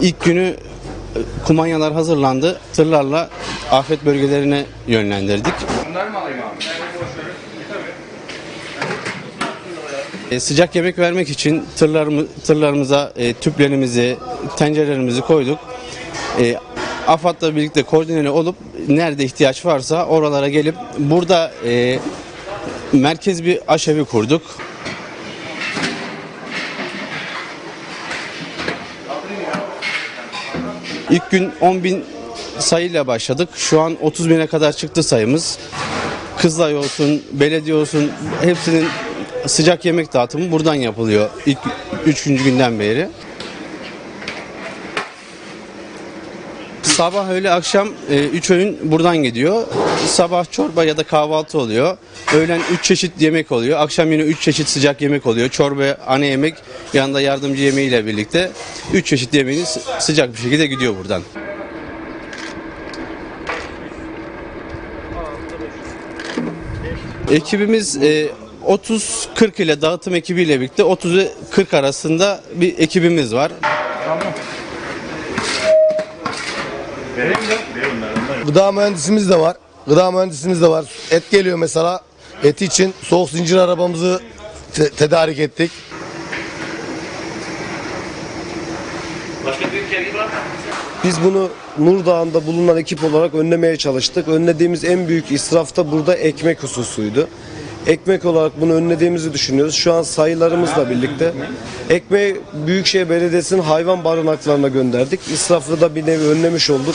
İlk günü e, kumanyalar hazırlandı. Tırlarla afet bölgelerine yönlendirdik. Bunları mı alayım abi? E, sıcak yemek vermek için tırlarımı, tırlarımıza e, tüplerimizi, tencerelerimizi koyduk. E, AFAD'la birlikte koordineli olup nerede ihtiyaç varsa oralara gelip burada e, merkez bir aşevi kurduk. İlk gün 10 bin sayıyla başladık. Şu an 30 bine kadar çıktı sayımız. Kızılay olsun, belediye olsun hepsinin sıcak yemek dağıtımı buradan yapılıyor ilk 3. günden beri. Sabah öğle akşam 3 öğün buradan gidiyor. Sabah çorba ya da kahvaltı oluyor. Öğlen 3 çeşit yemek oluyor. Akşam yine 3 çeşit sıcak yemek oluyor. Çorba, ana yemek, yanında yardımcı yemeğiyle birlikte 3 çeşit yemeğiniz sıcak bir şekilde gidiyor buradan. Ekibimiz e, 30-40 ile dağıtım ekibiyle birlikte 30 ve 40 arasında bir ekibimiz var. Gıda mühendisimiz de var. Gıda mühendisimiz de var. Et geliyor mesela. Eti için soğuk zincir arabamızı te- tedarik ettik. Biz bunu Nur Dağı'nda bulunan ekip olarak önlemeye çalıştık. Önlediğimiz en büyük israf da burada ekmek hususuydu. Ekmek olarak bunu önlediğimizi düşünüyoruz. Şu an sayılarımızla birlikte ekmeği Büyükşehir Belediyesi'nin hayvan barınaklarına gönderdik. İsrafı da bir nevi önlemiş olduk.